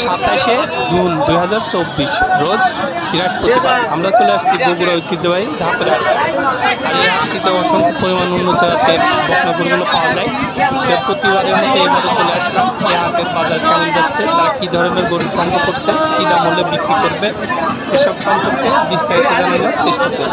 সাতাশে জুন দুই হাজার চব্বিশ, রোজ বৃহস্পতিবার। আমরা চলে আসছি বগুড়া ঐতিহ্যবাহী ধাপের। আর এই হাটটিতে অসংখ্য পরিমাণ উন্নত জাতের বকনাগুলো পাওয়া যায়। তো প্রতিবারের মতো এবারে চলে আসলাম। এই হাটের বাজার কেমন যাচ্ছে, তারা কী ধরনের গরু সংগ্রহ করছে, কী দাম হলে বিক্রি করবে, এসব সম্পর্কে বিস্তারিত জানানোর চেষ্টা করব।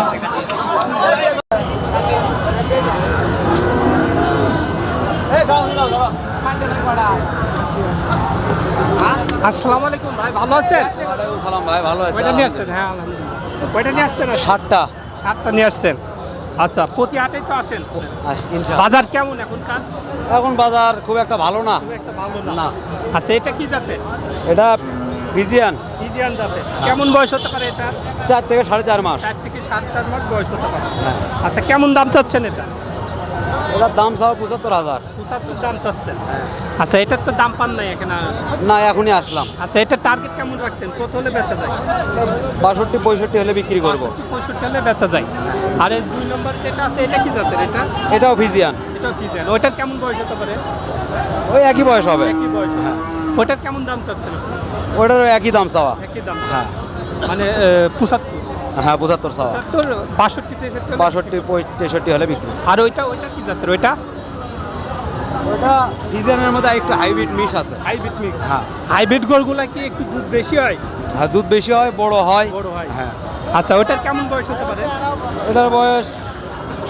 আসসালামু আলাইকুম ভাই ভালো আছেন? ওয়ালাইকুম সালাম ভাই ভালো আছেন কয়টা নিয়ে আসছেন? হ্যাঁ আলহামদুলিল্লাহ। কয়টা নিয়ে আসছেন? ষাটটা সাতটা। নিয়ে আসছেন। আচ্ছা প্রতি হাটেই তো আসেন? বাজার কেমন এখনকার? এখন বাজার খুব একটা ভালো না। খুব একটা ভালো না। না। আচ্ছা এটা কি জাতে এটা ভিজিয়ান। ইন্ডিয়ান জাতে কেমন বয়স হতে পারে এটা? চার থেকে সাড়ে চার মাস। চার থেকে সাত চার মাস বয়স হতে পারে। হ্যাঁ। আচ্ছা কেমন দাম চাচ্ছেন এটা? এটার দাম চাও পঁচাত্তর হাজার। পঁচাত্তর দাম চাচ্ছেন? আচ্ছা এটার তো দাম পান নাই এখানে। না এখনই আসলাম। আচ্ছা এটা টার্গেট কেমন রাখছেন? কত হলে বেচা যায়? বাষট্টি পঁয়ষট্টি হলে বিক্রি করব। পঁয়ষট্টি হলে বেচা যায়। আর এই দুই নম্বর যেটা আছে এটা কি জাতের এটা? এটাও ভিজিয়ান এটাও কি ওইটার কেমন বয়স হতে পারে? ওই একই বয়স হবে। একই বয়স হ্যাঁ। ওটার কেমন দাম চাচ্ছেন? ওটারও একই দাম চাওয়া। একই দাম। হ্যাঁ মানে পঁচাত্তর হ্যাঁ পঁচাত্তর চাওয়া বাষট্টি বাষট্টি তেষট্টি হলে বিক্রি। আর ওইটা ওইটা কি জাতের? ওইটা? ওটা ভিজিয়ানের মধ্যে একটু হাইব্রিড মিশ আছে। হাইব্রিড মিক্স হ্যাঁ। হাইব্রিড গরুগুলা কি একটু দুধ বেশি হয়? হ্যাঁ দুধ বেশি হয় বড় হয়। বড় হয়। হ্যাঁ। আচ্ছা ওইটার কেমন বয়স হতে পারে? এটার বয়স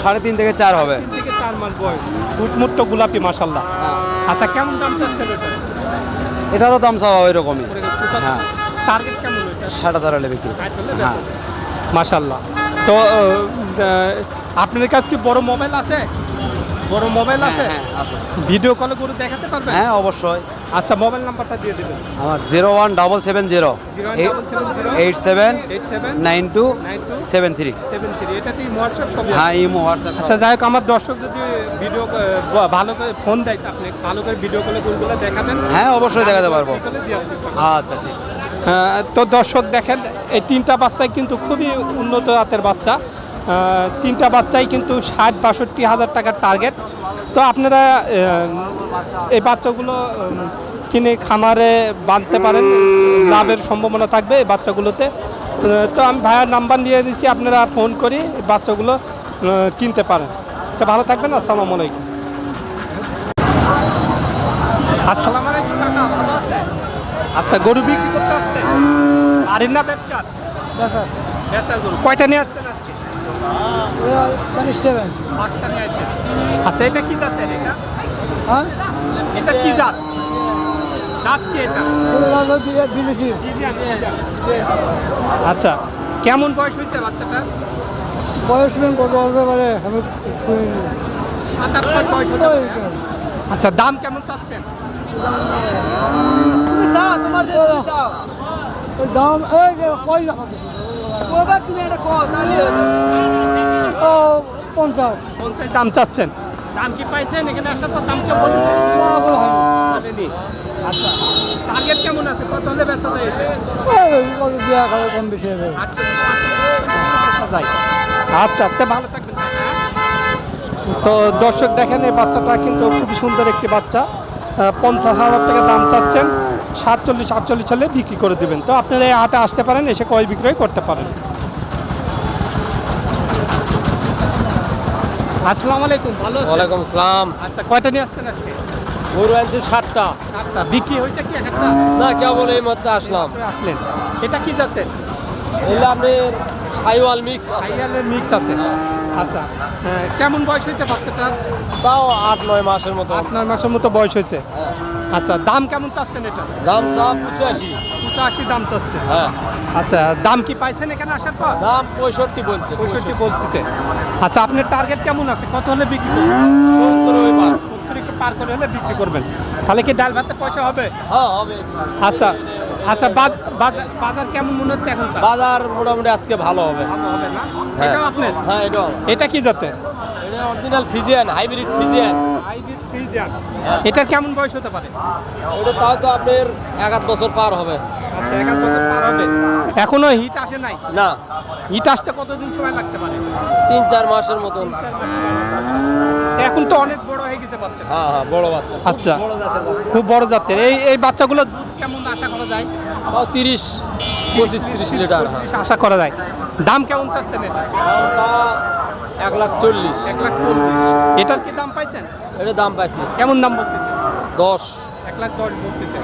সাড়ে তিন থেকে চার হবে। তিন থেকে চার মাস বয়স। ফুটমুট্ট গোলাপি মাসাল্লাহ আচ্ছা কেমন দাম চাচ্ছেন এটারও দাম চাওয়া ওই রকমই হ্যাঁ। টার্গেট কেমন ষাট হাজার হলে বিক্রি। হ্যাঁ। মাসাল্লাহ তো আপনার কাছে কি বড় মোবাইল আছে? বড় মোবাইল আছে? হ্যাঁ, আছে। ভিডিও কলে গরু দেখাতে পারবেন? হ্যাঁ অবশ্যই। আচ্ছা মোবাইল নাম্বারটা দিয়ে দেবেন। আমার zero one double seven zero. Eight seven nine two seven three. হ্যাঁ। ইমো হোয়াটসঅ্যাপ আচ্ছা যাই হোক আমার দর্শক যদি ভিডিও ভালো করে ফোন দেয় আপনি ভালো করে ভিডিও কলে গরুগুলো দেখাবেন। হ্যাঁ অবশ্যই দেখাতে পারব। আচ্ছা ঠিক। তো দর্শক দেখেন, এই তিনটা বাচ্চাই কিন্তু খুবই উন্নত জাতের বাচ্চা। তিনটা বাচ্চাই কিন্তু ষাট, বাষট্টি হাজার টাকার টার্গেট তো আপনারা এই বাচ্চাগুলো কিনে খামারে বাঁধতে পারেন, লাভের সম্ভাবনা থাকবে এই বাচ্চাগুলোতে। তো আমি ভাইয়ার নাম্বার নিয়ে দিচ্ছি, আপনারা ফোন করি বাচ্চাগুলো কিনতে পারেন। তো ভালো থাকবেন, আসসালামু আলাইকুম। আসসালামু আলাইকুম কাকা ভালো আছেন আচ্ছা গরু বিক্রি করতে আসছেন? আরেন না ব্যবসা বেচার গরু। কয়টা নিয়ে আসছেন আজকে? পাঁচটা নিয়ে আসছেন। আচ্ছা এটা কি জাতের এটা? এটা কি জাত। আচ্ছা কেমন বয়স হয়েছে বাচ্চাটা বয়স কত হতে পারে? আমি সাত আট বয়স হতে আচ্ছা দাম কেমন চাচ্ছেন? দাম এই কই না তুমি এটা কো তাহলে ও পঞ্চাশ পঞ্চাশ দাম চাচ্ছেন দাম কি পাইছেন এখানে আসার পর দাম কেমন বলেছে না বলা হয়নি বলেনি। আচ্ছা টার্গেট কেমন আছে কত হলে বেচা যায় কম বেশি হবে। আচ্ছা তো ভালো থাকবেন? তো দর্শক দেখেন এই বাচ্চাটা কিন্তু খুবই সুন্দর একটি বাচ্চা পঞ্চাশ হাজার টাকা দাম চাচ্ছেন। সাতচল্লিশ আটচল্লিশ হলে বিক্রি করে দেবেন। তো আপনারা এই হাটে আসতে পারেন এসে ক্রয় বিক্রয় করতে পারেন। আসসালামু আলাইকুম ভালো ওয়ালাইকুম আসসালাম। আচ্ছা কয়টা নিয়ে আসছেন আজকে? গরু আনছি ষাটটা আটটা বিক্রি হয়েছে কি একটা? না কেবল এই মধ্যে আসলাম। আসলেন। এটা কি জাতের? এলে আপনি সাইওয়াল মিক্স আইয়ালের মিক্স আছে। আচ্ছা হ্যাঁ, কেমন বয়স হয়েছে বাচ্চাটার? তাও আট নয় মাসের মতো। আট নয় মাসের মতো বয়স হয়েছে। আচ্ছা দাম কেমন চাচ্ছেন এটা? দাম সব পঁচাশি। পঁচাশি দাম চাচ্ছে। হ্যার আচ্ছা দাম কি পাইছেন এখানে আসার পর? দাম পঁয়ষট্টি বলছে পঁয়ষট্টি বলতেছে। আচ্ছা আপনার টার্গেট কেমন আছে? কত হলে বিক্রি করবেন? সত্তর ওই সত্তর পার করে হলে বিক্রি করবেন। তাহলে কি ডাল ভাতে পয়সা হবে? হ্যাঁ হবে। আচ্ছা আচ্ছা বাজ- বাজার বাজার কেমন মনে হচ্ছে এখন বাজার মোটামুটি আজকে ভালো হবে। হবে না? হ্যাঁ। আপনার? হ্যাঁ এটা কি জাতের? এটা অরিজিনাল ফিজিয়ান হাইব্রিড ফিজিয়ান এটার কেমন বয়স হতে পারে? ওটা তাও তো আপনার এক আধ বছর পার হবে। আচ্ছা এক আধ বছর পার হবে। এখনও হিট আসে নাই? না। হিট আসতে কতদিন সময় লাগতে পারে? তিন চার মাসের মতন। এখন তো অনেক বড় হয়ে গেছে বাচ্চা হ্যাঁ হ্যাঁ বড় বাচ্চা। আচ্ছা। খুব বড় জাতের। এই এই বাচ্চাগুলো দুধ কেমন আশা করা যায়? তাও তিরিশ পঁচিশ তিরিশ লিটার হ্যাঁ। আশা করা যায়। দাম কেমন চাচ্ছেন এটা? এক লাখ চল্লিশ। এক লাখ চল্লিশ। এটার কি দাম পাইছেন? এটা দাম পাইছি। কেমন দাম বলতেছে? দশ। এক লাখ দশ বলতেছে।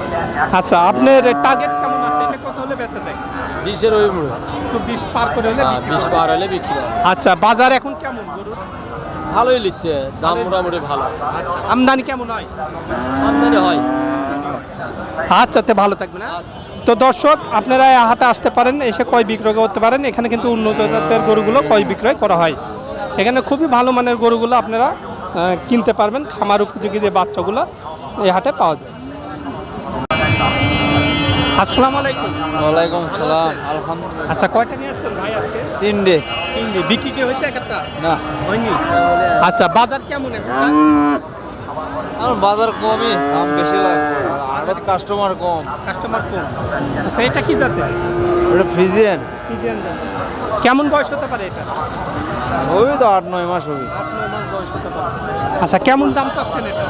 আচ্ছা আপনার টার্গেট কেমন আছে? এটা কত হলে বেচা যায়? বিশের ওই মুড়ো একটু বিশ পার করে হলে হ্যাঁ বিশ পার হলে বিক্রি আচ্ছা বাজার এখন কেমন? গরুর? ভালোই লিখছে দাম মোটামুটি ভালো। আচ্ছা। আমদানি কেমন হয়? আমদানি হয়। আচ্ছা তে ভালো থাকবে না তো দর্শক আপনারা এই হাটে আসতে পারেন এসে কয় বিক্রয় করতে পারেন। এখানে কিন্তু উন্নত জাতের গরুগুলো কয় বিক্রয় করা হয়। এখানে খুবই ভালো মানের গরুগুলো আপনারা কিনতে পারবেন। খামার উপযোগী যে বাচ্চাগুলো এই হাটে পাওয়া যায়। আসসালামু আলাইকুম। ওয়ালাইকুম সালাম আলহামদুলিল্লাহ আচ্ছা কয়টা নিয়ে আসছেন ভাই আজকে? তিনটে। তিনটে বিক্রি কি হয়েছে একটা? না। হয়নি? আচ্ছা বাজার কেমন এখন? আমার বাজার কমই দাম বেশি লাগবে আর কাস্টমার কম। কাস্টমার কম। আচ্ছা এটা কি জাতের? এটা ফ্রিজিয়ান ফ্রিজিয়ান কেমন বয়স হতে পারে এটা? ওই তো আট নয় মাস হবে। আট নয় মাস বয়স হতে পারে। আচ্ছা কেমন দাম চাচ্ছেন এটা?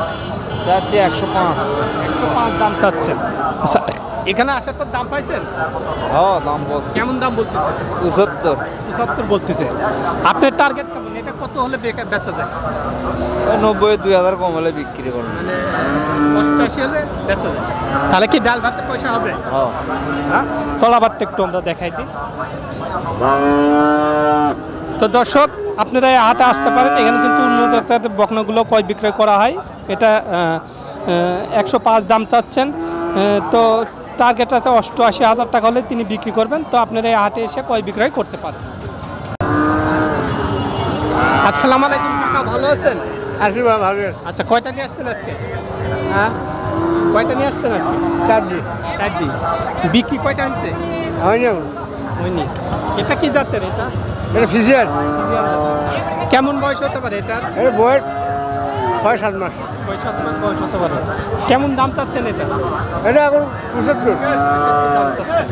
যাচ্ছে একশো পাঁচ। একশো পাঁচ দাম চাচ্ছেন। আচ্ছা এখানে আসার পর দাম পাইছেন? হ্যাঁ দাম বলছে। কেমন দাম বলতেছে? পঁচাত্তর। পঁচাত্তর বলতেছে। আপনার টার্গেট কেমন? এটা কত হলে বেকার বেচা যায়? নব্বই দুই হাজার কম হলে বিক্রি করব মানে অষ্টাশি হলে বেচা যায়। তাহলে কি ডাল ভাতের পয়সা হবে? হ্যাঁ। হ্যাঁ? তলাবারটা একটু আমরা দেখাই দিই। তো দর্শক আপনারা এই হাটে আসতে পারেন। এখানে কিন্তু উন্নত বকনাগুলো ক্রয় বিক্রয় করা হয়। এটা একশো পাঁচ দাম চাচ্ছেন। তো টার্গেট আছে অষ্টআশি হাজার টাকা হলে তিনি বিক্রি করবেন। তো আপনারা এই হাটে এসে কয় বিক্রয় করতে পারেন? আসসালামু আলাইকুম কাকা ভালো আছেন? আশীর্বাদ ভালো আচ্ছা কয়টা নিয়ে আসছেন আজকে? হ্যাঁ? কয়টা নিয়ে আসছেন আজকে? চারটি। চারটি। বিক্রি কয়টা হয়েছে? হয়নি। হয়নি। এটা কি জাতের এটা? এটা ফিজিয়ান। কেমন বয়স হতে পারে এটার? এটা বয়স ছয় সাত মাস। ছয় সাত মাস বয়স হতে পারে। কেমন দাম চাচ্ছেন এটা? এটা এখন পঁচাত্তর। দাম চাচ্ছেন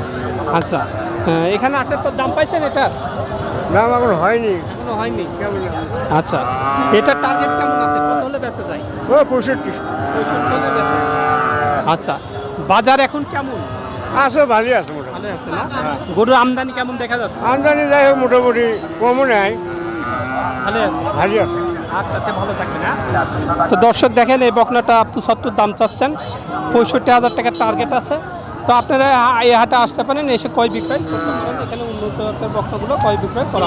আচ্ছা হ্যাঁ, এখানে আসার পর দাম পাইছেন এটার? দাম এখন হয়নি। এখনও হয়নি? কেমন আচ্ছা এটার টার্গেট কেমন আছে? কত হলে বেচা যায়? ও পঁয়ষট্টি। পঁয়ষট্টি হলে বেচা আচ্ছা বাজার এখন কেমন? আছে ভালোই আছে মোটামুটি। ভালো আছে না? গরুর আমদানি কেমন দেখা যাচ্ছে? আমদানি যাই হোক মোটামুটি কমও নেয় ভালো আছে। ভালোই আছে। তে দর্শক দেখেন, এই বকনাটা পঁচাত্তর দাম চাচ্ছেন। পঁয়ষট্টি হাজার টাকার টার্গেট আছে। তো আপনারা এই হাটে আসতে পারেন, এসে কয় বিক্রয় এখানে উন্নত বকনাগুলো কয় বিক্রয় করা।